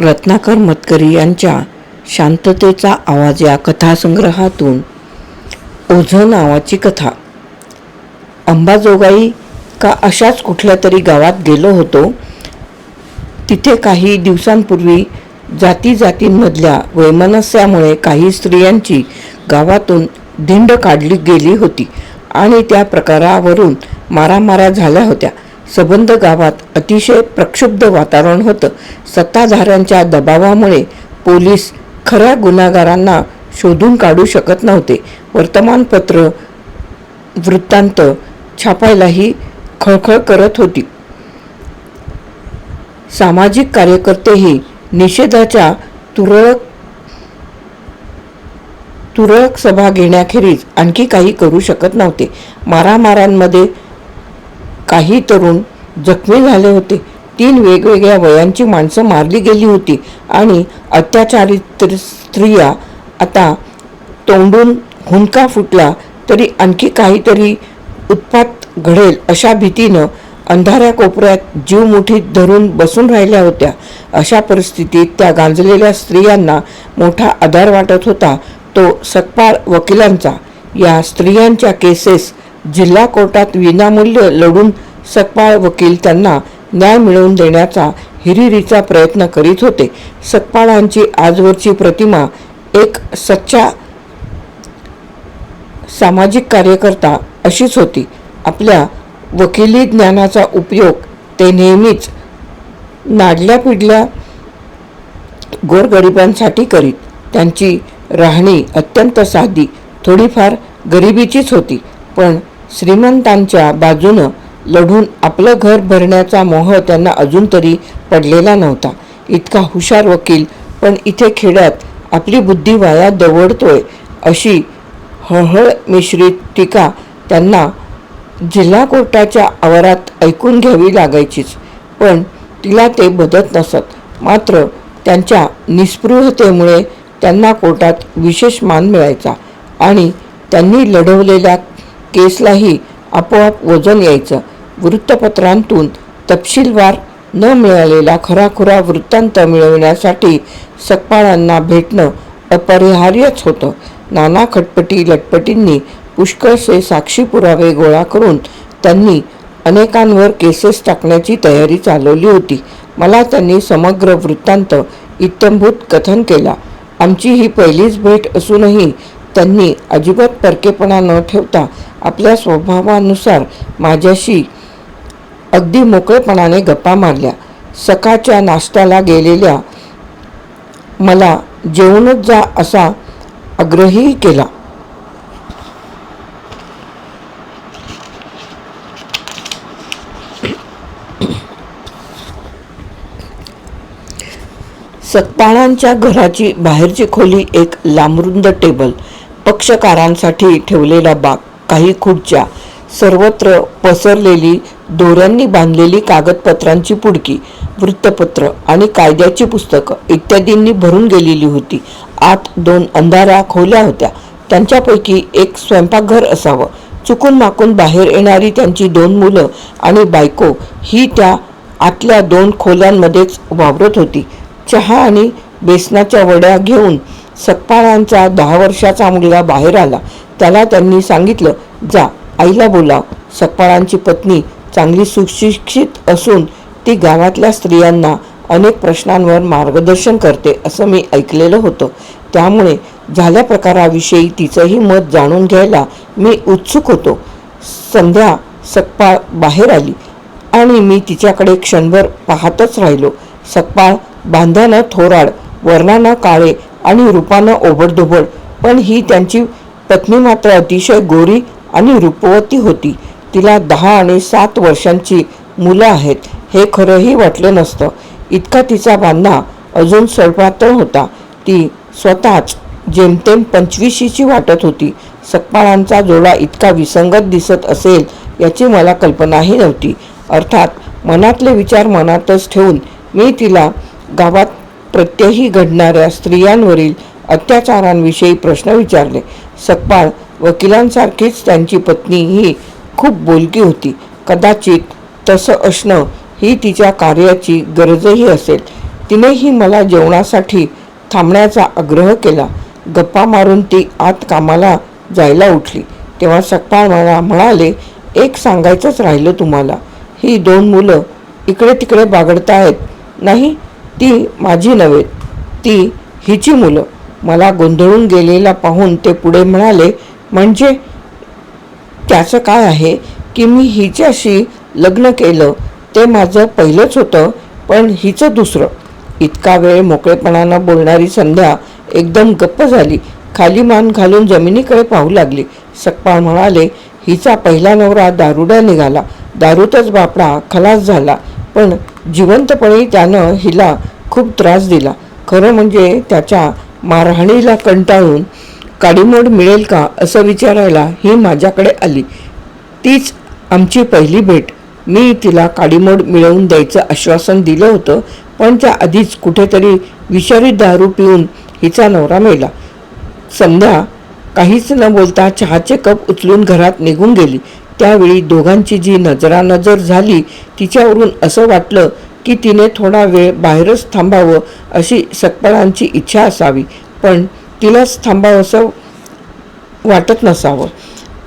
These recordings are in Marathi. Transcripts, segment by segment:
रत्नाकर मतकरी यांच्या शांततेचा आवाज या कथासंग्रहातून ओझ नावाची कथा. अंबाजोगाई का अशाच कुठल्या तरी गावात गेलो होतो तिथे काही दिवसांपूर्वी जाती जातींमधल्या वैमनस्यामुळे काही स्त्रियांची गावातून धिंड काढली गेली होती आणि त्या प्रकारावरून मारामाऱ्या झाल्या होत्या. सबंध गावात अतिशय प्रक्षुब्ध वातावरण होतं. सत्ताधाऱ्यांच्या दबावामुळे पोलीस खऱ्या गुन्हागारांना शोधून काढू शकत नव्हते. वर्तमानपत्र वृत्तांत छापायलाही खळखळ करत होती. सामाजिक कार्यकर्तेही निषेधाच्या तुरळक तुरळक सभा घेण्याखेरीज आणखी काही करू शकत नव्हते. मारामारांमध्ये काही तरुण जखमी झाले होते. तीन वेगवेगळ्या वयांची माणसं मारली गेली होती आणि अत्याचारित स्त्रिया आता तोंडून हुंका फुटला तरी आणखी काहीतरी उत्पात घडेल अशा भीतीनं अंधाऱ्या कोपऱ्यात जीव मुठीत धरून बसून राहिल्या होत्या. अशा परिस्थितीत त्या गांजलेल्या स्त्रियांना मोठा आधार वाटत होता. तो सकपाळ वकिलांचा. या स्त्रियांच्या केसेस जिल्हा कोर्टात विनामूल्य लढून सकपाळ वकील त्यांना न्याय मिळवून देण्याचा हिरिरीचा प्रयत्न करीत होते. सकपाळांची आजवरची प्रतिमा एक सच्चा सामाजिक कार्यकर्ता अशीच होती. आपल्या वकिली ज्ञानाचा उपयोग ते नेहमीच नाडल्या पिडल्या गोरगरिबांसाठी करीत. त्यांची राहणी अत्यंत साधी थोडीफार गरिबीचीच होती पण श्रीमंतांच्या बाजूनं लढून आपलं घर भरण्याचा मोह त्यांना अजून तरी पडलेला नव्हता. इतका हुशार वकील पण इथे खेड्यात आपली बुद्धी वाया दवडतोय अशी हळहळ मिश्रित टीका त्यांना जिल्हा कोर्टाच्या आवारात ऐकून घ्यावी लागायचीच. पण तिला ते बदत नसत. मात्र त्यांच्या निस्पृहतेमुळे त्यांना कोर्टात विशेष मान मिळायचा आणि त्यांनी लढवलेल्या केसलाही आपोआप वजन यायचं. वृत्तपत्रांतून तपशीलवार न मिळालेला खराखुरा वृत्तांत मिळवण्यासाठी सकपाळांना भेटणं अपरिहार्यच होतं. नाना खटपटी लटपटींनी पुष्कळसे साक्षी पुरावे गोळा करून त्यांनी अनेकांवर केसेस टाकण्याची तयारी चालवली होती. मला त्यांनी समग्र वृत्तांत इत्यंभूत कथन केला. आमची ही पहिलीच भेट असूनही त्यांनी अजिबात परकेपणा न ठेवता आपल्या स्वभावानुसार माझ्याशी अगदी मोकळेपणाने गप्पा मारल्या. सकाळच्या नाश्त्याला गेलेल्या मला जेवूनच जा असा आग्रही केला. सत्पाळांच्या घराची बाहेरची खोली एक लांबरुंद टेबल पक्षकारांसाठी ठेवलेला बाग. काही खुर्च्या सर्वत्र पसरलेली दोऱ्यांनी बांधलेली कागदपत्रांची पुडकी वृत्तपत्र आणि कायद्याची पुस्तकं इत्यादींनी भरून गेलेली होती. आत दोन अंधाऱ्या खोल्या होत्या. त्यांच्यापैकी एक स्वयंपाकघर असावं. चुकून माकून बाहेर येणारी त्यांची दोन मुलं आणि बायको ही त्या आतल्या दोन खोल्यांमध्येच वावरत होती. चहा आणि बेसनाच्या वड्या घेऊन सकपाळांचा दहा वर्षाचा मुलगा बाहेर आला. त्याला त्यांनी सांगितलं जा आईला बोलाव. सकपाळांची पत्नी चांगली सुशिक्षित असून ती गावातल्या स्त्रियांना अनेक प्रश्नांवर मार्गदर्शन करते असं मी ऐकलेलं होतं. त्यामुळे झाल्या प्रकाराविषयी तिचंही मत जाणून घ्यायला मी उत्सुक होतो. संध्या सकपाळ बाहेर आली आणि मी तिच्याकडे क्षणभर पाहतच राहिलो. सकपाळ बांध्यानं थोराड वर्णानं काळे आणि रूपानं ओबडधोबड. पण ही त्यांची पत्नी मात्र अतिशय गोरी आणि रूपवती होती. तिला दहा आणि सात वर्षांची मुलं आहेत हे खरंही वाटलं नसतं. इतका तिचा बांधा अजून सळपातळ होता. ती स्वतःच जेमतेम पंचवीशीची वाटत होती. सकपाळांचा जोडा इतका विसंगत दिसत असेल याची मला कल्पनाही नव्हती. अर्थात मनातले विचार मनातच ठेवून मी तिला गावात प्रत्यही घडणाऱ्या स्त्रियांवरील अत्याचारांविषयी प्रश्न विचारले. सकपाळ वकिलांसारखीच त्यांची पत्नी ही खूप बोलकी होती. कदाचित तसं असणं ही तिच्या कार्याची गरजही असेल. तिनेही मला जेवणासाठी थांबण्याचा आग्रह केला. गप्पा मारून ती आत कामाला जायला उठली. तेव्हा सकपाळ मला म्हणाले एक सांगायचंच राहिलं तुम्हाला. ही दोन मुलं इकडे तिकडे बागडतायत नाही? ती माझी नव्हे ती हिची मुलं. मला गोंधळून गेलेला पाहून ते पुढे म्हणाले म्हणजे त्याचं काय आहे की मी हिच्याशी लग्न केलं ते माझं पहिलंच होतं पण हिचं दुसरं. इतका वेळ मोकळेपणानं बोलणारी संध्या एकदम गप्प झाली. खाली मान घालून जमिनीकडे पाहू लागली. सकपाळ म्हणाले हिचा पहिला नवरा दारुडा निघाला. दारूतच बापडा खलास झाला. पण जिवंतपणे त्यानं हिला खूप त्रास दिला. खरं म्हणजे त्याच्या मारहाणीला कंटाळून काडीमोड मिळेल का असं विचारायला ही माझ्याकडे आली. तीच आमची पहिली भेट. मी तिला काडीमोड मिळवून द्यायचं आश्वासन दिलं होतं पण त्या आधीच कुठेतरी विषारी दारू पिऊन हिचा नवरा मेला. संध्या काहीच न बोलता चहाचे कप उचलून घरात निघून गेली. त्यावेळी दोघांची जी नजरानजर झाली तिच्यावरून असं वाटलं की तिने थोडा वेळ बाहेरच थांबावं अशी सकपाळांची इच्छा असावी. पण तिलाच थांबावंसं वाटत नसावं.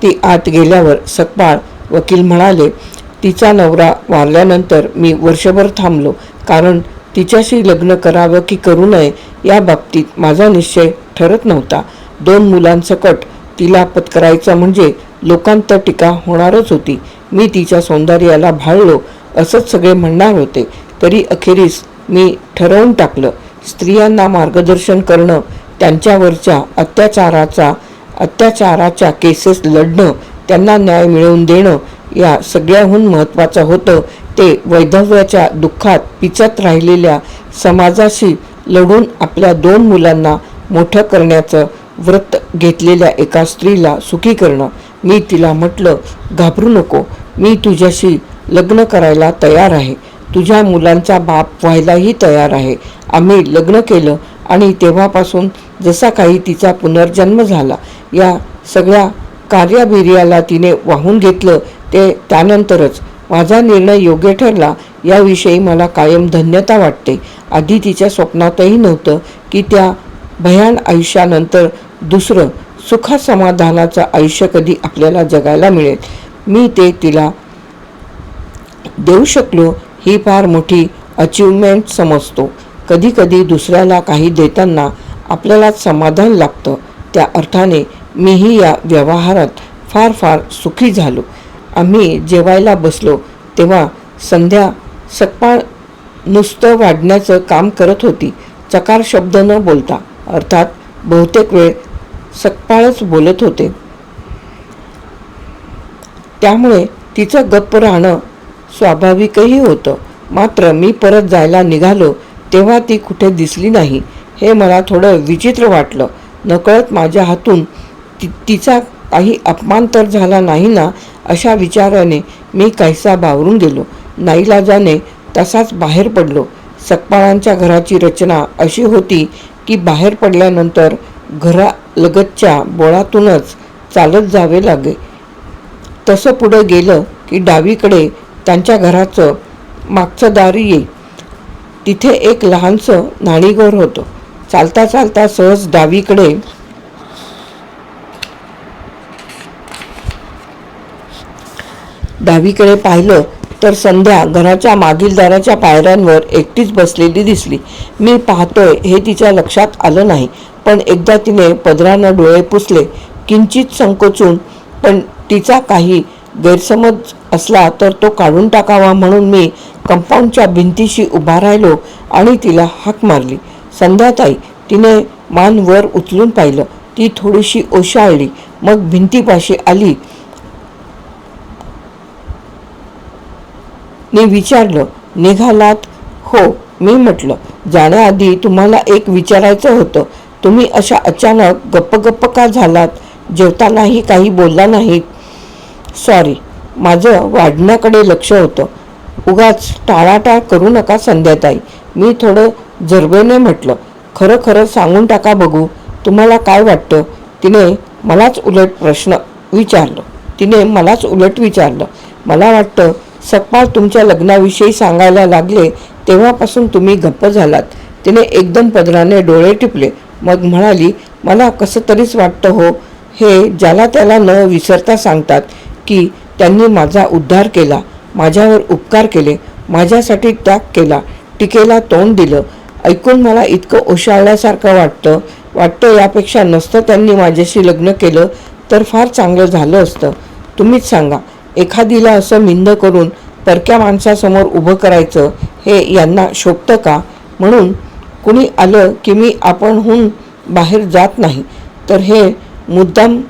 ती आत गेल्यावर सकपाळ वकील म्हणाले तिचा नवरा वारल्यानंतर मी वर्षभर थांबलो. कारण तिच्याशी लग्न करावं की करू नये या बाबतीत माझा निश्चय ठरत नव्हता. दोन मुलांसकट तिला पत्करायचं म्हणजे लोकांत टीका होणारच होती. मी तिच्या सौंदर्याला भाळलो. असंच सगळे म्हणणार होते. तरी अखेरीस मी ठरवून टाकलं. स्त्रियांना मार्गदर्शन करणं त्यांच्यावरच्या अत्याचाराचा अत्याचाराच्या केसेस लढणं त्यांना न्याय मिळवून देणं या सगळ्याहून महत्त्वाचं होतं ते वैधव्याच्या दुःखात पिचत राहिलेल्या समाजाशी लढून आपल्या दोन मुलांना मोठं करण्याचं व्रत घेतलेल्या एका स्त्रीला सुखी करणं. मी तिला म्हटलं घाबरू नको. मी तुझ्याशी लग्न करायला तयार आहे. तुझ्या मुलांचा बाप व्हायलाही तयार आहे. आम्ही लग्न केलं आणि तेव्हापासून जसा काही तिचा पुनर्जन्म झाला या सगळ्या कार्याबिर्याला तिने वाहून घेतलं ते त्यानंतरच माझा निर्णय योग्य ठरला. याविषयी मला कायम धन्यता वाटते. आधी तिच्या स्वप्नातही नव्हतं की त्या भयान आयुष्यानंतर दुसरं सुखासमाधानाचं आयुष्य कधी आपल्याला जगायला मिळेल? मी ते तिला देऊ शकलो ही फार मोठी अचिव्हमेंट समजतो. कधीकधी दुसऱ्याला काही देताना आपल्याला समाधान लागतं त्या अर्थाने मीही या व्यवहारात फार फार सुखी झालो. आम्ही जेवायला बसलो तेव्हा संध्या सकपाळ नुसतं वाढण्याचं काम करत होती. चकार शब्द न बोलता अर्थात बहुतेक वेळ सकपाळच बोलत होते. त्यामुळे तिचं गप्प राहणं स्वाभाविकही होतं. मात्र मी परत जायला निघालो तेव्हा ती कुठे दिसली नाही हे मला थोडं विचित्र वाटलं. नकळत माझ्या हातून ति तिचा काही अपमान तर झाला नाही ना अशा विचाराने मी काहीसा बावरून गेलो. नाईलाजाने तसाच बाहेर पडलो. सकपाळांच्या घराची रचना अशी होती की बाहेर पडल्यानंतर घरा लगतच्या बोळातूनच चालत जावे लागे. तसं पुढं गेलं की डावीकडे त्यांच्या घराचं मागचं दार येईल. तिथे एक लहानसं नाणीघर होतं. चालता चालता सहज डावीकडे डावीकडे पाहिलं तर संध्या घराच्या मागील दाराच्या पायऱ्यांवर एकटीच बसलेली दिसली. मी पाहतोय हे तिच्या लक्षात आलं नाही. पण एकदा तिने पदरानं डोळे पुसले किंचित संकोचून पण तिचा काही गैरसमज असला तर तो काढून टाकावा म्हणून मी कंपाऊंडच्या भिंतीशी उभा राहिलो आणि तिला हाक मारली. संध्याताई तिने मान वर उचलून पाहिलं. ती थोडीशी ओशाळली. मग भिंतीपाशी आली. मी विचारलं निघालात? हो मी म्हटलं. जाण्याआधी तुम्हाला एक विचारायचं होतं. तुम्ही अशा अचानक गप्प गप्प का झालात? जेवतानाही काही बोलला नाहीत. सॉरी माझं वाढण्याकडे लक्ष होतं. उगाच टाळाटाळ करू नका संध्याताई. मी थोडं जरबेने म्हटलं खरं खरं सांगून टाका बघू तुम्हाला काय वाटतं? तिने मलाच उलट प्रश्न विचारलं. तिने मलाच उलट विचारलं मला वाटतं सकपाळ तुमच्या लग्नाविषयी सांगायला लागले तेव्हापासून तुम्ही गप्प झालात. तिने एकदम पदराने डोळे टिपले. मग म्हणाली मला कसं तरीच वाटतं हो. हे ज्याला त्याला न विसरता सांगतात की त्यांनी माझा उद्धार केला माझ्यावर उपकार केले माझ्यासाठी त्याग केला टीकेला तोंड दिलं. ऐकून मला इतकं ओशाळल्यासारखं वाटतं वाटतं यापेक्षा नसतं त्यांनी माझ्याशी लग्न केलं तर फार चांगलं झालं असतं. तुम्हीच सांगा एखादीला असं मिंद करून परक्या माणसासमोर उभं करायचं हे यांना शोभतं का? म्हणून कुणी आलं की मी आपणहून बाहेर जात नाही तर हे मुद्दाम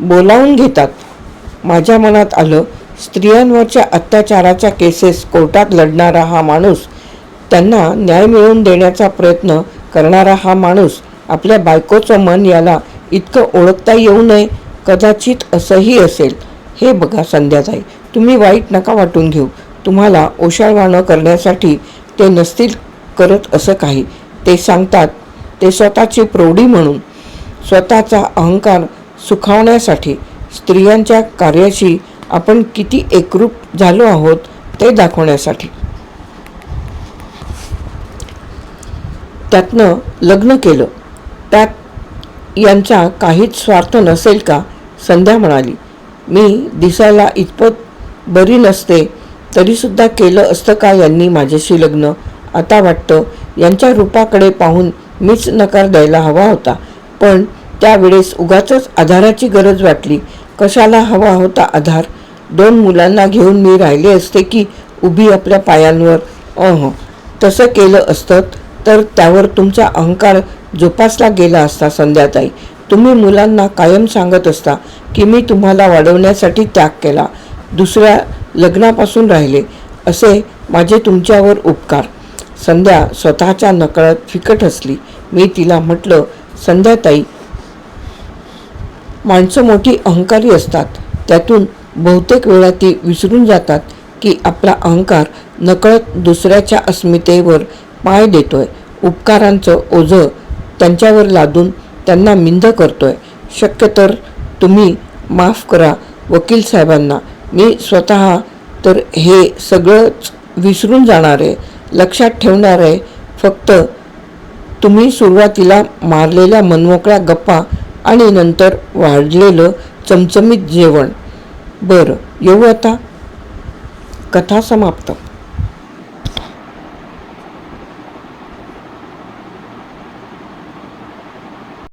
बोलावून घेतात. माझ्या मनात आलं स्त्रियांवरच्या अत्याचाराच्या केसेस कोर्टात लढणारा हा माणूस त्यांना न्याय मिळवून देण्याचा प्रयत्न करणारा हा माणूस आपल्या बायकोचं मन याला इतकं ओळखता येऊ नये कदाचित असंही असेल. हे बघा संध्याताई तुम्ही वाईट नका वाटून घेऊ. तुम्हाला ओशाळवाणं करण्यासाठी ते नसतील करत असं काही. ते सांगतात ते स्वतःची प्रौढी म्हणून स्वतःचा अहंकार सुखावण्यासाठी स्त्रियांच्या कार्याशी आपण किती एकरूप झालो आहोत ते दाखवण्यासाठी. त्यातनं लग्न केलं. त्यात यांचा काहीच स्वार्थ नसेल का? संध्या म्हणाली. मी दिसायला इतपत बरी नसते तरीसुद्धा केलं असतं का यांनी माझ्याशी लग्न? आता वाटतं यांच्या रूपाकडे पाहून मीच नकार द्यायला हवा होता. पण त्यावेळेस उगाचच आधाराची गरज वाटली. कशाला हवा होता आधार? दोन मुलांना घेऊन मी राहिले असते की उभी आपल्या पायांवर? अह तसं केलं असतं तर त्यावर तुमचा अहंकार जोपासला गेला असता संध्याताई. तुम्ही मुलांना कायम सांगत असता की मी तुम्हाला वाढवण्यासाठी त्याग केला. दुसऱ्या लग्नापासून राहिले. असे माझे तुमच्यावर उपकार. संध्या स्वतःच्या नकळत फिकट हसली. मी तिला म्हटलं संध्याताई माणसं मोठी अहंकारी असतात. त्यातून बहुतेक वेळा ती विसरून जातात की आपला अहंकार नकळत दुसऱ्याच्या अस्मितेवर पाय देतोय. उपकारांचं ओझं त्यांच्यावर लादून त्यांना मिंद करतोय. शक्य तर तुम्ही माफ करा वकील साहेबांना. मी स्वतः तर हे सगळंच विसरून जाणार आहे. लक्षात ठेवणार आहे. फक्त तुम्ही सुरुवातीला मारलेल्या मनमोकळ्या गप्पा आणि नंतर वाढलेलं चमचमीत जेवण. बरं येऊ आता. कथा समाप्त.